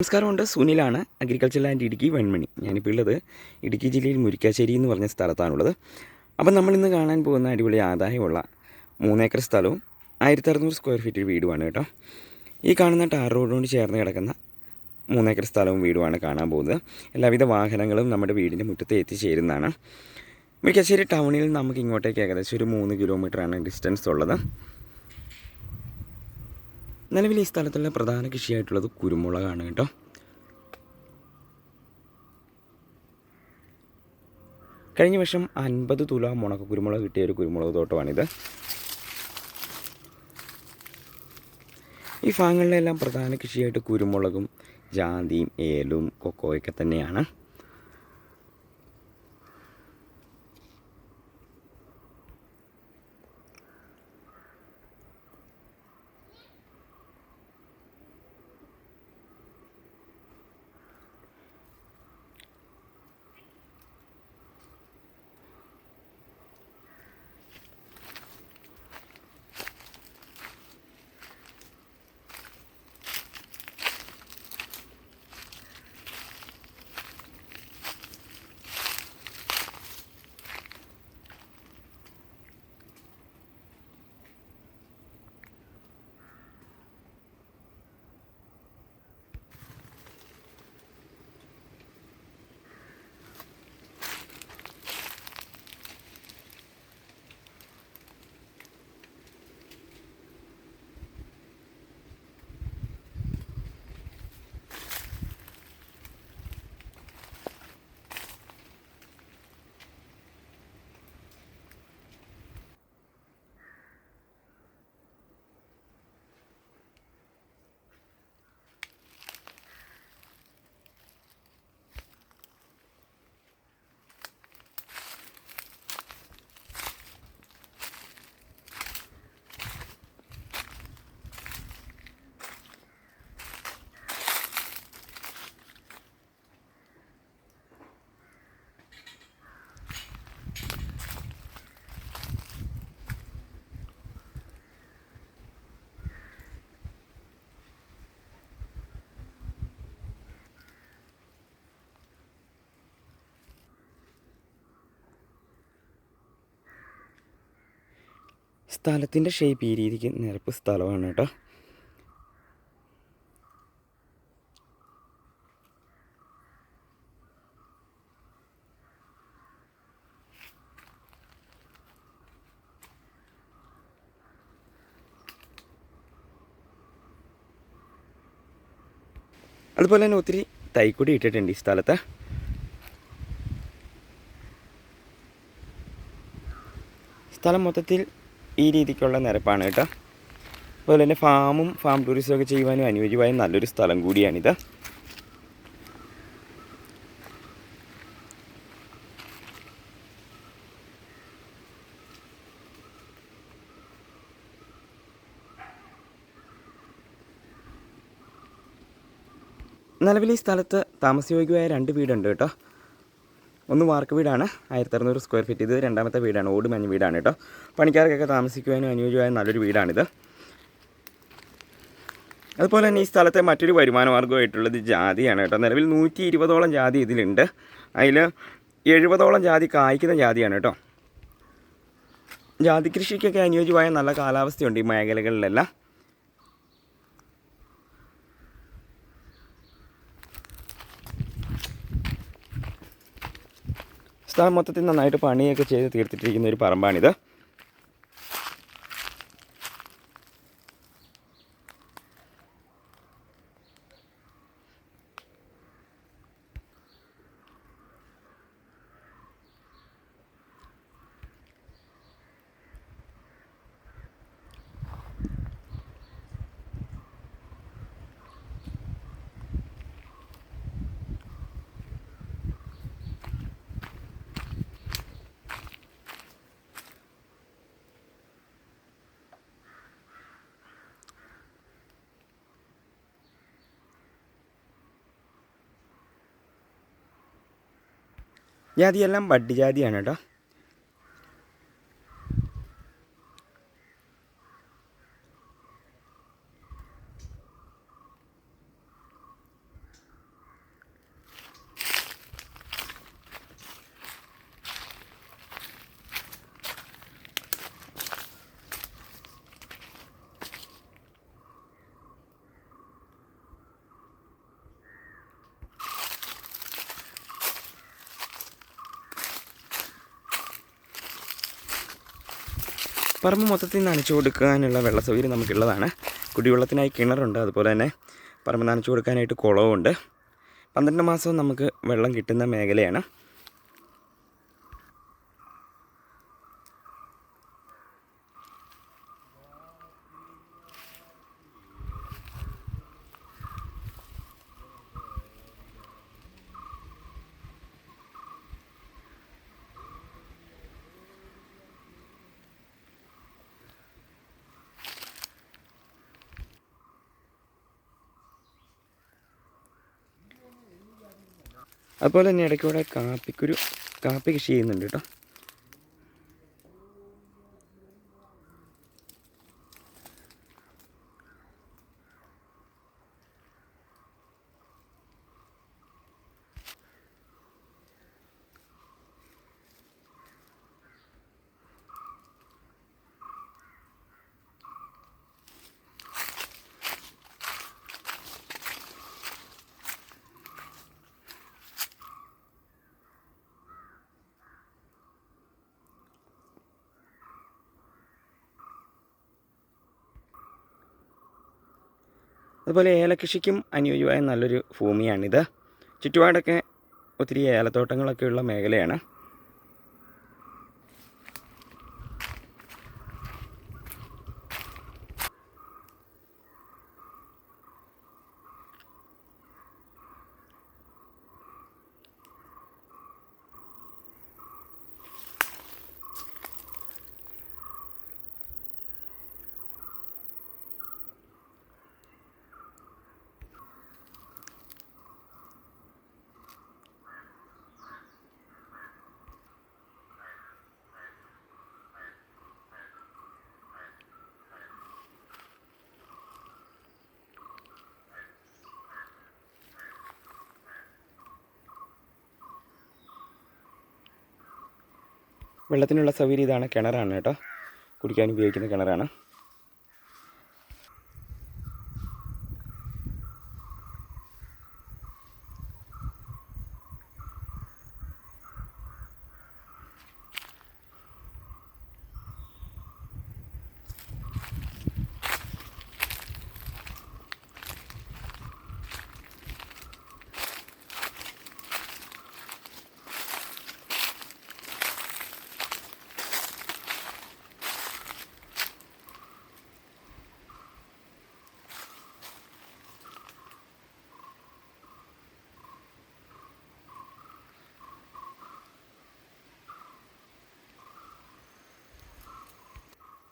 നമസ്കാരമുണ്ട്. സുനിലാണ് agriculture land Idukki Venmani. ഞാനിപ്പോൾ ഉള്ളത് ഇടുക്കി ജില്ലയിൽ മുരിക്കാശ്ശേരി എന്ന് പറഞ്ഞ സ്ഥലത്താണുള്ളത്. അപ്പം നമ്മളിന്ന് കാണാൻ പോകുന്ന അടിപൊളി ആദായമുള്ള മൂന്നേക്കർ സ്ഥലവും ആയിരത്തി അറുന്നൂറ് സ്ക്വയർ ഫീറ്റ് വീടുമാണ് കേട്ടോ. ഈ കാണുന്ന ടാർ റോഡിനോട് ചേർന്ന് കിടക്കുന്ന മൂന്നേക്കർ സ്ഥലവും വീടുമാണ് കാണാൻ പോകുന്നത്. എല്ലാവിധ വാഹനങ്ങളും നമ്മുടെ വീടിന്റെ മുറ്റത്ത് എത്തിച്ചേരുന്നതാണ്. മുരിക്കാശ്ശേരി ടൗണിൽ നമുക്ക് ഇങ്ങോട്ടേക്ക് ഏകദേശം ഒരു മൂന്ന് കിലോമീറ്ററാണ് ഡിസ്റ്റൻസ് ഉള്ളത്. നിലവിൽ ഈ സ്ഥലത്തുള്ള പ്രധാന കൃഷിയായിട്ടുള്ളത് കുരുമുളകാണ് കേട്ടോ. കഴിഞ്ഞ വർഷം അൻപത് തുല മുണക്ക കുരുമുളക് കിട്ടിയ ഒരു കുരുമുളക് തോട്ടമാണിത്. ഈ ഭാഗങ്ങളിലെല്ലാം പ്രധാന കൃഷിയായിട്ട് കുരുമുളകും ജാതിയും ഏലും കൊക്കോയൊക്കെ തന്നെയാണ്. സ്ഥലത്തിന്റെ ഷേപ്പ് ഈ രീതിക്ക് നിരപ്പ് സ്ഥലമാണ് കേട്ടോ. അതുപോലെ തന്നെ ഒത്തിരി തൈക്കൊടി ഇട്ടിട്ടുണ്ട് ഈ സ്ഥലത്ത്. സ്ഥലം മൊത്തത്തിൽ ഈ രീതിക്കുള്ള നിരപ്പാണ് കേട്ടോ. അതുപോലെ തന്നെ ഫാമും ഫാം ടൂറിസം ഒക്കെ ചെയ്യുവാനും അനുയോജ്യമായ നല്ലൊരു സ്ഥലം കൂടിയാണിത്. നിലവിൽ ഈ സ്ഥലത്ത് താമസയോഗ്യമായ രണ്ട് വീടുണ്ട് കേട്ടോ. ഒന്ന് വാർക്ക് വീടാണ്. ആയിരത്തി അറുന്നൂറ് സ്ക്വയർ ഫീറ്റ് ഇത് രണ്ടാമത്തെ വീടാണ്. ഓട് മഞ്ഞ വീടാണ് കേട്ടോ. പണിക്കാർക്കൊക്കെ താമസിക്കുവാനും അനുയോജ്യമായ നല്ലൊരു വീടാണിത് അതുപോലെ തന്നെ ഈ സ്ഥലത്തെ മറ്റൊരു വരുമാന മാർഗമായിട്ടുള്ളത് ജാതിയാണ് കേട്ടോ. നിലവിൽ നൂറ്റി ഇരുപതോളം ജാതി ഇതിലുണ്ട്. അതിൽ എഴുപതോളം ജാതി കായ്ക്കുന്ന ജാതിയാണ് കേട്ടോ. ജാതി കൃഷിക്കൊക്കെ അനുയോജ്യമായ നല്ല കാലാവസ്ഥയുണ്ട് ഈ മേഖലകളിലെല്ലാം. മൊത്തത്തിൽ നന്നായിട്ട് പണിയൊക്കെ ചെയ്ത് തീർത്തിട്ടിരിക്കുന്ന ഒരു പറമ്പാണിത്. ജാതിയെല്ലാം ബഡ് ജാതിയാണ് കേട്ടോ. പറമ്പ് മൊത്തത്തിൽ നനച്ചു കൊടുക്കാനുള്ള വെള്ള സൗകര്യം നമുക്കുള്ളതാണ്. കുടിവെള്ളത്തിനായി കിണറുണ്ട് അതുപോലെ തന്നെ പറമ്പ് നനച്ചു കൊടുക്കാനായിട്ട് കുളവുമുണ്ട്. പന്ത്രണ്ട് മാസവും നമുക്ക് വെള്ളം കിട്ടുന്ന മേഖലയാണ്. അതുപോലെ തന്നെ ഇടയ്ക്കൂടെ കാപ്പിക്കുരു കാപ്പി കൃഷി ചെയ്യുന്നുണ്ട് കേട്ടോ. അതുപോലെ ഏലകൃഷിക്കും അനുയോജ്യമായ നല്ലൊരു ഭൂമിയാണിത്. ചുറ്റുപാടൊക്കെ ഒത്തിരി ഏലത്തോട്ടങ്ങളൊക്കെയുള്ള മേഖലയാണ്. വെള്ളത്തിനുള്ള സൗകര്യം ഇതാണ് കിണറാണ് കേട്ടോ. കുടിക്കാൻ ഉപയോഗിക്കുന്ന കിണറാണ്.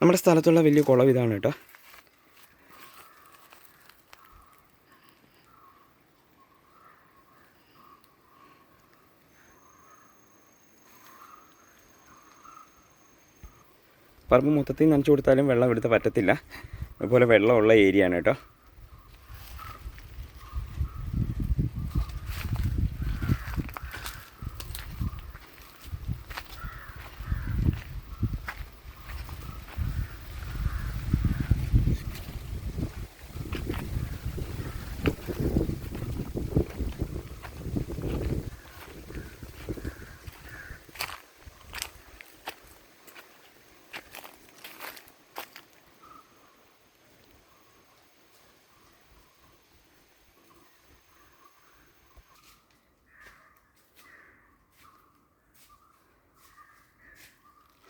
നമ്മുടെ സ്ഥലത്തുള്ള വലിയ കുളം ഇതാണ് കേട്ടോ. പറമ്പ് മൊത്തത്തിൽ നനച്ചു കൊടുത്താലും വെള്ളം എടുത്ത് പറ്റത്തില്ല. അതുപോലെ വെള്ളമുള്ള ഏരിയ ആണ് കേട്ടോ.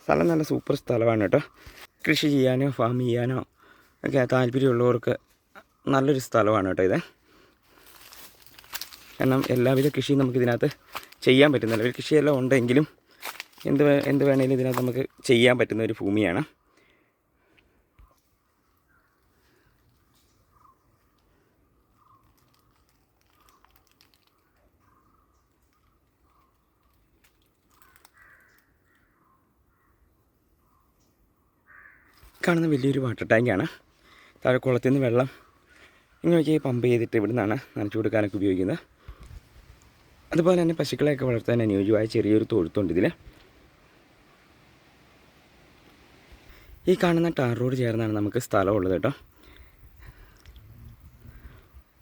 സ്ഥലം നല്ല സൂപ്പർ സ്ഥലമാണ് കേട്ടോ. കൃഷി ചെയ്യാനോ ഫാം ചെയ്യാനോ ഒക്കെ താല്പര്യമുള്ളവർക്ക് നല്ലൊരു സ്ഥലമാണ് കേട്ടോ ഇത്. കാരണം എല്ലാവിധ കൃഷിയും നമുക്ക് ഇതിനകത്ത് ചെയ്യാൻ പറ്റുന്നില്ല. ഒരു കൃഷിയെല്ലാം ഉണ്ടെങ്കിലും എന്ത് എന്ത് വേണമെങ്കിലും ഇതിനകത്ത് നമുക്ക് ചെയ്യാൻ പറ്റുന്ന ഒരു ഭൂമിയാണ്. കാണുന്ന വലിയൊരു വാട്ടർ ടാങ്കാണ്. താഴെ കുളത്തിൽ നിന്ന് വെള്ളം ഇങ്ങനെയൊക്കെ പമ്പ് ചെയ്തിട്ട് ഇവിടെ നിന്നാണ് നനച്ചു കൊടുക്കാനൊക്കെ ഉപയോഗിക്കുന്നത്. അതുപോലെ തന്നെ പശുക്കളെയൊക്കെ വളർത്താൻ അനുയോജ്യമായ ചെറിയൊരു തൊഴുത്തുണ്ട് ഇതിൽ ഈ കാണുന്ന ടാർ റോഡ് ചേർന്നാണ് നമുക്ക് സ്ഥലമുള്ളത് കേട്ടോ.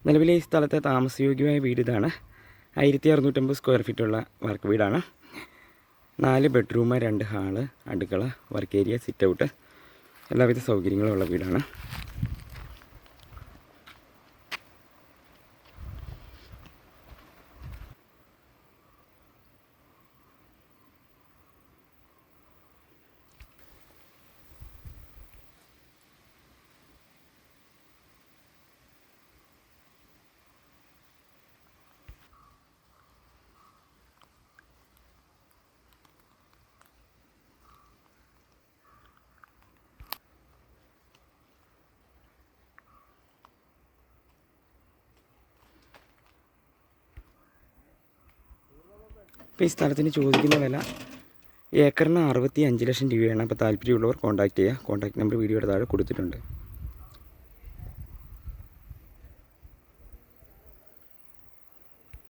നിലവിലെ ഈ സ്ഥലത്തെ താമസയോഗ്യമായ വീട് ഇതാണ്. ആയിരത്തി അറുന്നൂറ്റമ്പത് സ്ക്വയർ ഫീറ്റുള്ള വർക്ക് വീടാണ്. നാല് ബെഡ്റൂം രണ്ട് ഹാൾ അടുക്കള വർക്ക് ഏരിയ സിറ്റ് ഔട്ട്. എല്ലാവിധ സൗകര്യങ്ങളും ഉള്ള വീടാണ്. ഇപ്പോൾ ഈ സ്ഥലത്തിന് ചോദിക്കുന്ന വില ഏക്കറിന് അറുപത്തി അഞ്ച് ലക്ഷം രൂപയാണ്. അപ്പോൾ താല്പര്യമുള്ളവർ കോൺടാക്റ്റ് ചെയ്യുക. കോൺടാക്ട് നമ്പർ വീഡിയോയുടെ താഴെ കൊടുത്തിട്ടുണ്ട്.